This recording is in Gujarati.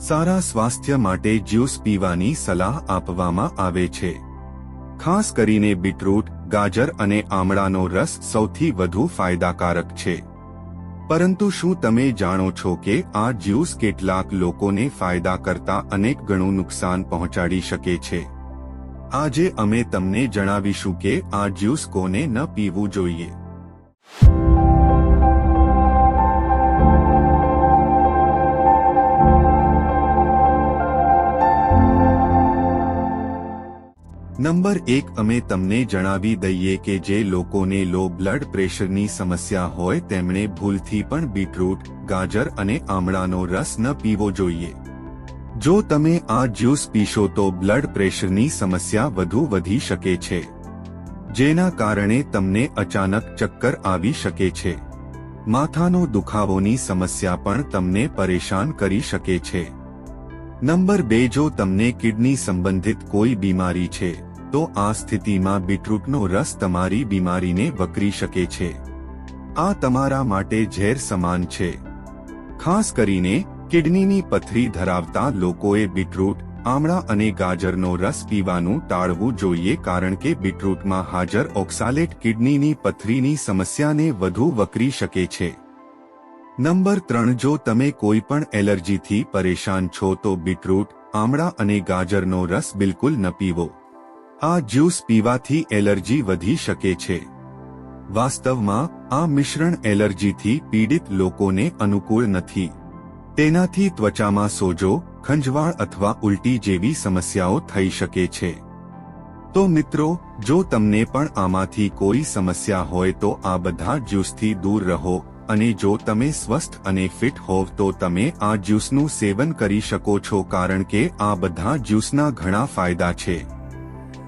સારા સ્વાસ્થ્ય માટે જ્યુસ પીવાની સલાહ આપવામાં આવે છે. ખાસ કરીને બીટરૂટ, ગાજર અને આમળાનો રસ સૌથી વધુ ફાયદાકારક છે. પરંતુ શું તમે જાણો છો કે આ જ્યુસ કેટલાક લોકોને ફાયદા કરતા અનેક ગણું નુકસાન પહોંચાડી શકે છે? આજે અમે તમને જણાવીશું કે આ જ્યુસ કોને ન પીવું જોઈએ. નંબર એક, અમે તમને જણાવી દઈએ કે જે લોકોને લો બ્લડ પ્રેશરની સમસ્યા હોય તેમણે ભૂલથી પણ બીટરૂટ, ગાજર અને આમળાનો રસ ન પીવો જોઈએ. જો તમે આ જ્યુસ પીશો તો બ્લડ પ્રેશરની સમસ્યા વધુ વધી શકે છે. જેના કારણે તમને અચાનક ચક્કર આવી શકે છે. માથાનો દુખાવોની સમસ્યા પણ તમને પરેશાન કરી શકે છે. નંબર બે, જો તમને કિડની સંબંધિત કોઈ બીમારી છે તો આ સ્થિતિમાં બીટરૂટનો રસ તમારી બીમારીને વકરી શકે છે. આ તમારા માટે ઝેર સમાન છે. ખાસ કરીને, કિડનીની પથરી ધરાવતા લોકોએ બીટરૂટ, આમળા અને ગાજરનો રસ પીવાનું ટાળવું જોઈએ કારણ કે બીટરૂટમાં હાજર ઓક્સાલેટ કિડનીની પથરીની સમસ્યાને વધુ વકરી શકે છે. નંબર ત્રણ, જો તમે કોઈ પણ એલર્જીથી પરેશાન છો તો બીટરૂટ, આમળા અને ગાજરનો રસ બિલકુલ ન પીવો. આ જ્યુસ પીવાથી એલર્જી વધી શકે છે. વાસ્તવમાં, આ મિશ્રણ એલર્જીથી પીડિત લોકોને અનુકૂળ નથી. તેનાથી ત્વચામાં સોજો, ખંજવાળ અથવા ઉલટી જેવી સમસ્યાઓ થઈ શકે છે. તો મિત્રો, જો તમને પણ આમાંથી કોઈ સમસ્યા હોય તો આ બધા જ્યુસથી દૂર રહો, અને જો તમે સ્વસ્થ અને ફિટ હોવ તો તમે આ જ્યુસનું સેવન કરી શકો છો કારણ કે આ બધા જ્યુસના ઘણા ફાયદા છે.